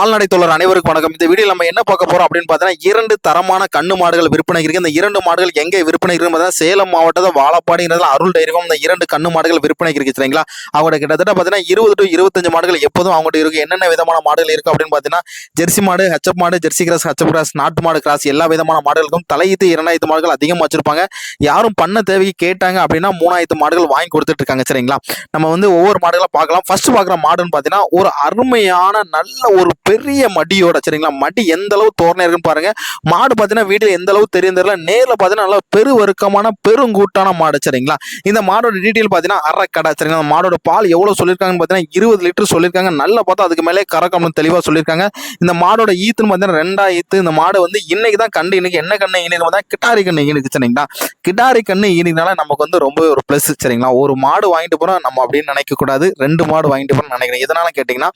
கால்நடை தோழர் அனைவருக்கும் வணக்கம். இந்த வீடியோ நம்ம என்ன பார்க்க போறோம் அப்படின்னு பார்த்தீங்கன்னா இரண்டு தரமான கண்ணு மாடுகள் விற்பனை இருக்கு. இந்த இரண்டு மாடுகள் எங்கே விற்பனை இருக்கு பார்த்தீங்கன்னா சேலம் மாவட்டத்தில் வாழப்பாடிங்கிறதுல அருள் டைரிவம் இந்த இரண்டு கண்ணு மாடுகள் விற்பனை இருக்கு சரிங்களா? அவங்க கிட்டத்தட்ட பார்த்தீங்கன்னா இருபது டு இருபத்தஞ்சு மாடுகள் எப்போதும் அவங்ககிட்ட இருக்கு. என்னென்ன விதமான மாடுகள் இருக்கு அப்படின்னு பார்த்தீங்கன்னா ஜெர்சி மாடு ஹச்சப் மாடு ஜெர்சி கிராஸ் ஹச்சப் கிராஸ் நாட்டு மாடு கிராஸ் எல்லா விதமான மாடுகளுக்கும் தலையீத்து இரண்டாயிரத்து மாடுகள் அதிகமாக வச்சிருப்பாங்க. யாரும் பண்ண தேவைக்கு கேட்டாங்க அப்படின்னா மூணாயிரத்து மாடுகள் வாங்கி கொடுத்துட்டு இருக்காங்க சரிங்களா? நம்ம வந்து ஒவ்வொரு மாடுகளை பார்க்கலாம். ஃபர்ஸ்ட் பார்க்குற மாடுன்னு பார்த்தீங்கன்னா ஒரு அருமையான நல்ல ஒரு பெரிய மடியோட சரிங்களா? மடி எந்த அளவு தோரணை இருக்குன்னு பாருங்க. மாடு பார்த்தீங்கன்னா வீட்டில் எந்த அளவு தெரியும் தெரியல. நேரில் பார்த்தீங்கன்னா நல்லா பெருவருக்கமான பெருங்கூட்டான மாடு சரிங்களா? இந்த மாடோட டீட்டெயில் பார்த்தீங்கன்னா அரைக்கடை சரிங்களா? மாடோட பால் எவ்வளோ சொல்லியிருக்காங்கன்னு பார்த்தீங்கன்னா இருபது லிட்டர் சொல்லியிருக்காங்க. நல்லா பார்த்தா அதுக்கு மேலே கறக்கம்னு தெளிவாக சொல்லியிருக்காங்க. இந்த மாடோட ஈத்துன்னு பார்த்தீங்கன்னா ரெண்டா ஈத்து இந்த மாடு வந்து இன்னைக்கு தான் கண்டு இன்னைக்கு என்ன கண்ணு இன்னைக்கு பார்த்தா கிட்டாரி கண்ணு ஈனுக்கு சரிங்களா? கிட்டாரி கண்ணு ஈனினால நமக்கு வந்து ரொம்ப ஒரு ப்ளஸ் சரிங்களா? ஒரு மாடு வாங்கிட்டு போகிறோம் நம்ம அப்படின்னு நினைக்கக்கூடாது. ரெண்டு மாடு வாங்கிட்டு போறோம்னு நினைக்கிறேன். எதனால கேட்டிங்கன்னா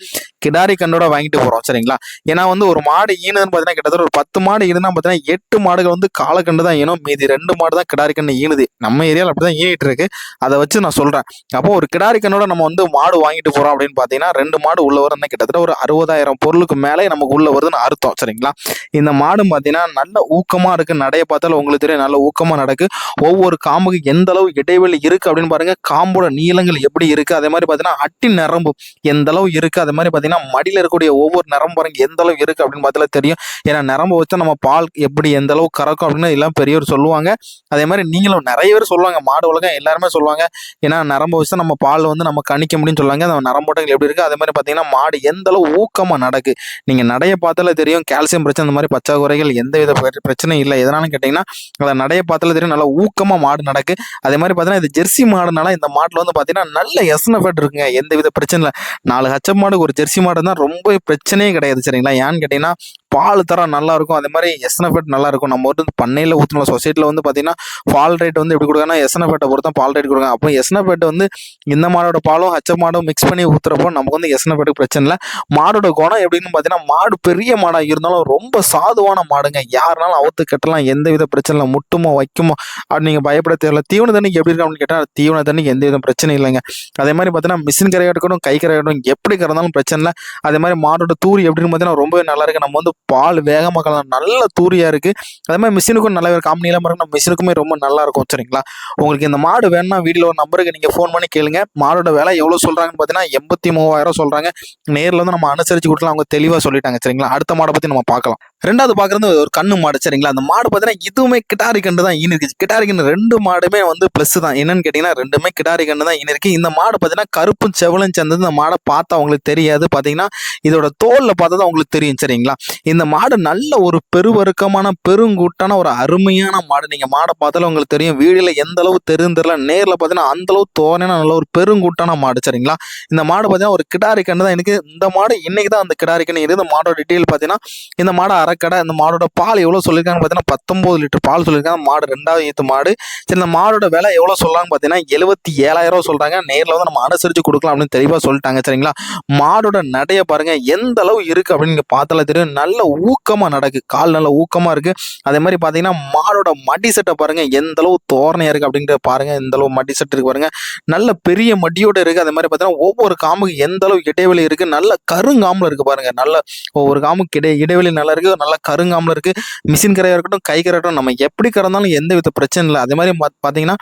கிடாரி கண்ணோட வாங்கிட்டு போகிறோம் சரிங்களா? ஏன்னா வந்து ஒரு மாடு ஈனுன்னு பார்த்தீங்கன்னா கிட்டத்தட்ட ஒரு பத்து மாடு ஈனுனா பார்த்தீங்கன்னா எட்டு மாடுகள் வந்து காலக்கண்டு தான் ஈனும் மீதி ரெண்டு மாடு தான் கிடாரி கண்ணு ஈனுது. நம்ம ஏரியாவில் அப்படி தான் ஈனிட்டு இருக்கு. அதை வச்சு நான் சொல்கிறேன் அப்போ ஒரு கிடாரி கண்ணோட நம்ம வந்து மாடு வாங்கிட்டு போகிறோம் அப்படின்னு பார்த்தீங்கன்னா ரெண்டு மாடு உள்ள வருதுன்னா கிட்டத்தட்ட ஒரு அறுபதாயிரம் பொருளுக்கு மேலே நமக்கு உள்ள வருதுன்னு அர்த்தம் சரிங்களா? இந்த மாடு பார்த்தீங்கன்னா நல்ல ஊக்கமாக இருக்கு. நடைய பார்த்தாலும் உங்களுக்கு தெரியும் நல்ல ஊக்கமாக நடக்கு. ஒவ்வொரு காம்புக்கு எந்த அளவு இடைவெளி இருக்குது அப்படின்னு பாருங்கள் காம்போட நீளங்கள் எப்படி இருக்குது அதே மாதிரி பார்த்தீங்கன்னா அட்டி நரம்பு எந்த அளவு இருக்குது அதே மாதிரி பார்த்தீங்கன்னா மடியில் இருக்கக்கூடிய ஒவ்வொரு நரம்பு பாருங்க எந்த அளவு இருக்கு அப்படின்னு பார்த்தாலே தெரியும். ஏன்னா நரம்பு வச்சா நம்ம பால் எப்படி எந்த அளவு கறக்கும் அப்படின்னு எல்லாம் பெரியவர் சொல்லுவாங்க. அதே மாதிரி நீங்களும் நிறைய பேர் சொல்லுவாங்க. மாடு உலகம் எல்லாருமே சொல்லுவாங்க. ஏன்னா நரம்பு வச்சு நம்ம பால் வந்து நம்ம கணிக்க முடியும்னு சொல்லுவாங்க. அந்த நரம்போட்டங்கள் எப்படி இருக்கு? அதே மாதிரி பார்த்தீங்கன்னா மாடு எந்த அளவு ஊக்கமா நடக்கு? நீங்க நடைய பார்த்தாலே தெரியும். கால்சியம் பிரச்சனை அந்த மாதிரி பச்சாக்குறைகள் எந்த வித பிர- பிரச்சனையும் இல்லை. எதனாலும் கேட்டிங்கன்னா அதை நடைய பார்த்தாலே தெரியும். நல்லா ஊக்கமா மாடு நடக்கு. அதே மாதிரி பார்த்தீங்கன்னா இது ஜெர்சி மாடுனால இந்த மாட்டில் வந்து பார்த்தீங்கன்னா நல்ல எஸ்னஃபெட் இருக்குங்க. எந்த வித பிரச்சனை இல்லை. நாலு ஹச்ச மாடு ஒரு ஜெர்சி மாடு தான் ரொம்ப பிரச்சனையே கிடையாது சரிங்களா? ஏன்னு கேட்டிங்கன்னா பால் தரம் நல்லா இருக்கும் அதே மாதிரி எஸ்னஃபெட் நல்லா இருக்கும் நம்ம வந்து பண்ணையில் ஊற்றணும் சொசைட்டியில் வந்து பார்த்தீங்கன்னா பால் ரேட் வந்து எப்படி கொடுக்காங்கன்னா எஸ்னஃபெட்டை பொறுத்த பால் ரேட் கொடுக்காங்க அப்போ எஸ்னஃபெட் வந்து இந்த மாடோட பாலும் ஹச்ச மாடும் மிக்ஸ் பண்ணி ஊற்றுறப்போ நமக்கு வந்து எஸ்னஃபெட்டுக்கு பிரச்சனை இல்லை. மாடோட குணம் எப்படின்னு பார்த்தீங்கன்னா மாடு பெரிய மாடாக இருந்தாலும் ரொம்ப சாதுவான மாடுங்க. யாருனாலும் அவுத்து கட்டலாம். எந்த வித பிரச்சனை இல்லை. முட்டுமோ வைக்குமோ அப்படி நீங்கள் பயப்பட தேவையில்ல. தீவன தண்ணிக்கு எப்படி இருக்கும் அப்படின்னு கேட்டால் தீவன தண்ணிக்கு எந்த வித பிரச்சனையும் இல்லைங்க. அதே மாதிரி பார்த்தீங்கன்னா மிஷின் கரையாக இருக்கட்டும் கை கரையாக இருக்கட்டும் எப்படி கறந்தாலும் பிரச்சனை இல்லை. அதே மாதிரி மாடோட தூரி எப்படின்னு பார்த்தீங்கன்னா ரொம்பவே நல்லா இருக்கு. நம்ம வந்து பால் வேகமாக கலந்து நல்ல தூரியாக இருக்குது அதே மாதிரி மிஷினுக்கும் நல்ல காம்பனிலாம் இல்லாமல் இருக்கும் மிஷினுக்குமே ரொம்ப நல்லா இருக்கும் சரிங்களா? உங்களுக்கு இந்த மாடு வேணும்னா வீட்டில் ஒரு நம்பருக்கு நீங்கள் ஃபோன் பண்ணி கேளுங்க. மாடோட விலை எவ்வளோ சொல்கிறாங்கன்னு பார்த்தீங்கன்னா எண்பத்தி மூவாயிரம் சொல்கிறாங்க நேரில் வந்து நம்ம அனுசரித்து கொடுக்கலாம். அவங்க தெளிவாக சொல்லிட்டாங்க சரிங்களா? அடுத்த மாடை பற்றி நம்ம பார்க்கலாம். ரெண்டாவது பார்க்குறது ஒரு கண்ணு மாடு சரிங்களா? அந்த மாடு பார்த்தீங்கன்னா இதுவுமே கிட்டாரி கண்டு தான் ஈனி இருக்கு. கிட்டாரி கண்டு ரெண்டு மாடுமே வந்து ப்ளஸ் தான். என்னன்னு கேட்டிங்கன்னா ரெண்டுமே கிட்டாரி கண்டு தான் ஈனி இருக்கு. இந்த மாடு பார்த்தீங்கன்னா கருப்பும் செவலும் சேர்ந்தது. இந்த மாடை பார்த்தா அவங்களுக்கு தெரியாது. பார்த்தீங்கன்னா இதோட தோலில் பார்த்தா தான் உங்களுக்கு தெரியும் சரிங்களா? இந்த மாடு நல்ல ஒரு பெருவருக்கமான பெருங்கூட்டான ஒரு அருமையான மாடு. நீங்கள் மாடை பார்த்தாலும் உங்களுக்கு தெரியும். வீடியில் எந்த அளவு தெரியும் நேரில் பார்த்தீங்கன்னா அந்த அளவு தோணையான நல்ல ஒரு பெருங்கூட்டான மாடு சரிங்களா? இந்த மாடு பார்த்தீங்கன்னா ஒரு கிடாரி கண்டு தான். எனக்கு இந்த மாடு இன்னைக்கு தான் அந்த கிடாரி கண்ணு இருக்குது. இந்த மாடோட டீட்டெயில் பார்த்தீங்கன்னா இந்த மாடு அரைக்கடை இந்த மாடோட பால் எவ்வளோ சொல்லியிருக்காங்க பார்த்தீங்கன்னா பத்தொம்போது லிட்டர் பால் சொல்லியிருக்காங்க மாடு ரெண்டாவது ஈத்து மாடு. சரி இந்த மாடோட விலை எவ்வளோ சொல்றாங்க பார்த்தீங்கன்னா எழுபத்தி ஏழாயிரம் ரூபா சொல்கிறாங்க நேரில் வந்து நம்ம அனுசரித்து கொடுக்கலாம் அப்படின்னு தெளிவாக சொல்லிட்டாங்க சரிங்களா? மாடோட நடையை பாருங்க எந்த அளவு இருக்கு அப்படின்னு பார்த்தாலே தெரியும். நல்ல ஊக்கமாக நடக்கு. கால் நல்ல ஊக்கமாக இருக்கு. அதே மாதிரி பார்த்தீங்கன்னா மாடோட மடி செட்டை பாருங்க எந்த அளவு தோரணையாக இருக்கு அப்படின்றத பாருங்க. எந்த அளவு மடி செட் இருக்கு பாருங்க. நல்ல பெரிய மடியோட இருக்குது அதே மாதிரி பார்த்தீங்கன்னா ஒவ்வொரு காம்புக்கு எந்த அளவு இடைவெளி இருக்கு. நல்ல கருங்காம்பில் இருக்கு பாருங்க. நல்ல ஒவ்வொரு காம்புக்கு இடை இடைவெளி நல்லா இருக்கு. நல்ல கருங்காமல் இருக்கு. மிஷின் கரையாக இருக்கட்டும் கை கரை இருக்கட்டும் நம்ம எப்படி கறந்தாலும் எந்த வித பிரச்சனை இல்லை. அதே மாதிரி பார்த்தீங்கன்னா பாத்தீங்கன்னா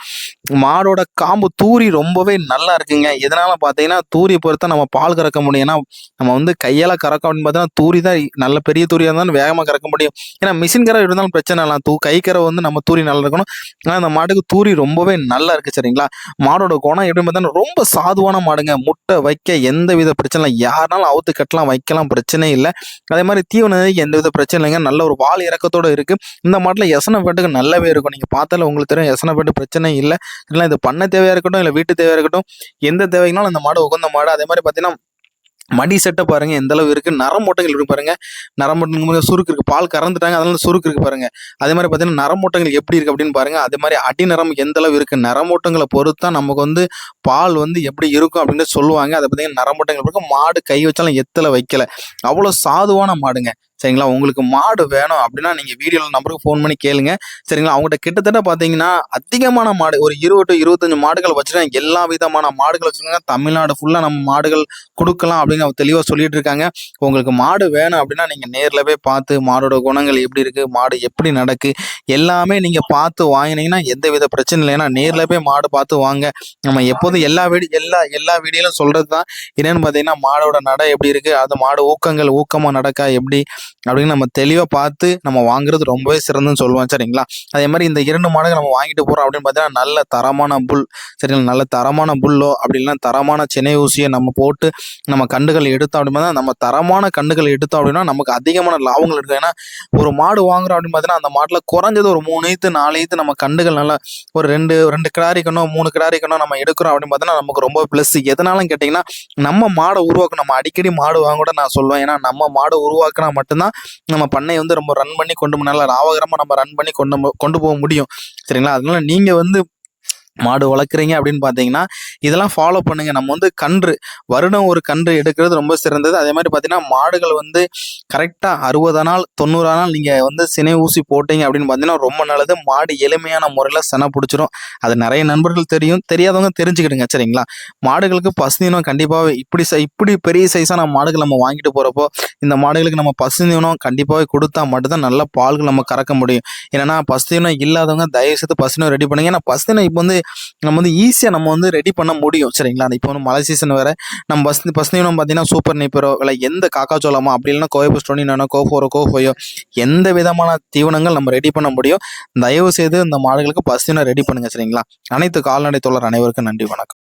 மாடோட காம்பு தூரி ரொம்பவே நல்லா இருக்குங்க. எதனால பாத்தீங்கன்னா தூரி பொறுத்த நம்ம பால் கறக்க முடியும். ஏன்னா நம்ம வந்து கையால் கறக்க அப்படின்னு பார்த்தீங்கன்னா தூரி தான் நல்ல பெரிய தூரியாக இருந்தாலும் வேகமாக கறக்க முடியும். ஏன்னா மிஷின் கரை இருந்தாலும் பிரச்சனை இல்லை. தூ கை கரை வந்து நம்ம தூரி நல்லா இருக்கணும். ஆனால் அந்த மாட்டுக்கு தூரி ரொம்பவே நல்லா இருக்கு சரிங்களா? மாடோட குணம் எப்படி பார்த்தீங்கன்னா ரொம்ப சாதுவான மாடுங்க. முட்டை வைக்க எந்த வித பிரச்சனை இல்லை. யாருனாலும் அவுத்து கட்டலாம் வைக்கலாம் பிரச்சனை இல்லை. அதே மாதிரி தீவன எந்த வித பிரச்சனை இல்லைங்க நல்ல ஒரு வால் இறக்கத்தோட இருக்குது இந்த மாட்டில் எசனப்பேட்டுக்கு நல்லாவே இருக்கும். நீங்கள் பார்த்தால உங்களுக்கு தெரியும் எசனப்பேட்டு பிரச்சனை இல்லை. இல்லை இது பண்ண தேவையாக இருக்கட்டும் இல்லை வீட்டு தேவையாக இருக்கட்டும் எந்த தேவைக்குனாலும் இந்த மாடு உகந்த மாடு. அதே மாதிரி பார்த்தீங்கன்னா மடி செட்டை பாருங்க எந்த அளவு இருக்கு. நரமூட்டங்கள் இருக்கு பாருங்க. நரமூட்டங்கள் சுருக்கு இருக்கு. பால் கறந்துட்டாங்க அதனால சுருக்கு இருக்கு பாருங்க. அதே மாதிரி பார்த்தீங்கன்னா நரமூட்டங்கள் எப்படி இருக்கு அப்படின்னு பாருங்க. அதே மாதிரி அடி நரம் எந்த அளவு இருக்கு. நரமூட்டங்களை பொறுத்து தான் நமக்கு வந்து பால் வந்து எப்படி இருக்கும் அப்படின்னு சொல்லுவாங்க. அதை பார்த்தீங்கன்னா நரமூட்டங்கள் இருக்கு. மாடு கை வச்சாலும் எத்தலை வைக்கல. அவ்வளோ சாதுவான மாடுங்க. சரிங்களா? உங்களுக்கு மாடு வேணும் அப்படின்னா நீங்கள் வீடியோவில் நம்பருக்கு ஃபோன் பண்ணி கேளுங்க. சரிங்களா? அவங்ககிட்ட கிட்டத்தட்ட பார்த்தீங்கன்னா அதிகமான மாடு ஒரு இருபது டு இருபத்தஞ்சு மாடுகள் வச்சுருக்காங்க. எல்லா விதமான மாடுகள் வச்சுருக்காங்க. தமிழ்நாடு ஃபுல்லாக நம்ம மாடுகள் கொடுக்கலாம் அப்படின்னு அவங்க தெளிவாக சொல்லிட்டு இருக்காங்க. உங்களுக்கு மாடு வேணும் அப்படின்னா நீங்கள் நேரில் போய் பார்த்து மாடோட குணங்கள் எப்படி இருக்குது மாடு எப்படி நடக்கு எல்லாமே நீங்கள் பார்த்து வாங்கினீங்கன்னா எந்த வித பிரச்சனை இல்லைன்னா நேரில் போய் மாடு பார்த்து வாங்க. நம்ம எப்போதும் எல்லா வீடு எல்லா எல்லா வீடியோலும் சொல்கிறது தான் என்னென்னு பார்த்தீங்கன்னா மாடோட நடை எப்படி இருக்குது அது மாடு ஊக்கங்கள் ஊக்கமாக நடக்கா எப்படி அப்படின்னு நம்ம தெளிவாக பார்த்து நம்ம வாங்குறது ரொம்பவே சிறந்துன்னு சொல்லுவோம் சரிங்களா? அதே மாதிரி இந்த இரண்டு மாடுகள் நம்ம வாங்கிட்டு போகிறோம் அப்படின்னு பார்த்தீங்கன்னா நல்ல தரமான புல் சரிங்களா? நல்ல தரமான புல்லோ அப்படி இல்லைன்னா தரமான சென்னை ஊசியை நம்ம போட்டு நம்ம கண்டுகள் எடுத்தோம் அப்படின்னா நம்ம தரமான கண்டுகள் எடுத்தோம் அப்படின்னா நமக்கு அதிகமான லாபங்கள் இருக்குது ஏன்னா ஒரு மாடு வாங்குறோம் அப்படின்னு பார்த்தீங்கன்னா அந்த மாட்டில் குறைஞ்சது ஒரு மூணு ஈத்து நாலு ஈத்து நம்ம கண்டுகள் நல்லா ஒரு ரெண்டு ரெண்டு கிடாரிக்கணும் மூணு கிடாரிக்கணும் நம்ம எடுக்கிறோம் அப்படின்னு பார்த்தீங்கன்னா நமக்கு ரொம்ப ப்ளஸ் எதனாலும் கேட்டிங்கன்னா நம்ம மாடை உருவாக்கணும். நம்ம அடிக்கடி மாடு வாங்க கூட நான் சொல்லுவேன் ஏன்னா நம்ம மாடை உருவாக்கினா மட்டும்தான் நம்ம பண்ணை வந்து ரொம்ப ரன் பண்ணி கொண்டு போ- நல்லா லாபகரமாக நம்ம ரன் பண்ணி கொண்டு கொண்டு போக முடியும். சரிங்களா? அதனால நீங்கள் வந்து மாடு வளர்க்குறீங்க அப்படின்னு பார்த்தீங்கன்னா இதெல்லாம் ஃபாலோ பண்ணுங்க. நம்ம வந்து கன்று வருடம் ஒரு கன்று எடுக்கிறது ரொம்ப சிறந்தது. அதே மாதிரி பார்த்தீங்கன்னா மாடுகள் வந்து கரெக்டாக அறுபது நாள் தொண்ணூறு நாள் நீங்கள் வந்து சினை ஊசி போட்டீங்க அப்படின்னு பார்த்தீங்கன்னா ரொம்ப நல்லது. மாடு எளிமையான முறையில் சென பிடிச்சிரும். அது நிறைய நண்பர்கள் தெரியும். தெரியாதவங்க தெரிஞ்சுக்கிடுங்க சரிங்களா? மாடுகளுக்கு பசுந்தீனம் கண்டிப்பாகவே இப்படி சை- இப்படி பெரிய சைஸான மாடுகள் நம்ம வாங்கிட்டு போகிறப்போ இந்த மாடுகளுக்கு நம்ம பசுந்தீனம் கண்டிப்பாகவே கொடுத்தா மட்டும்தான் நல்ல பால்கள் நம்ம கறக்க முடியும். ஏன்னா பசுந்தீனம் இல்லாதவங்க தயவு செய்து ரெடி பண்ணுங்க. ஏன்னா பசுந்தீனம் இப்போ வந்து நம்ம வந்து ஈஸியாக நம்ம வந்து ரெடி பண்ண முடியும் சரிங்களா? இப்போ வந்து மழை சீசன் வேறு நம்ம பஸ் பஸ் பசுதீனம் பார்த்தீங்கன்னா சூப்பர் நிப்பரோ இல்லை எந்த காக்காச்சோளமோ அப்படி இல்லைன்னா கோ ஸ்டோனினோ கோஃபோரோ கோஃபோயோ எந்த விதமான தீவனங்கள் நம்ம ரெடி பண்ண முடியும்? தயவு செய்து இந்த மாடுகளுக்கு பசுதீனம் ரெடி பண்ணுங்க சரிங்களா? அனைத்து கால்நடை தோழர் அனைவருக்கும் நன்றி வணக்கம்.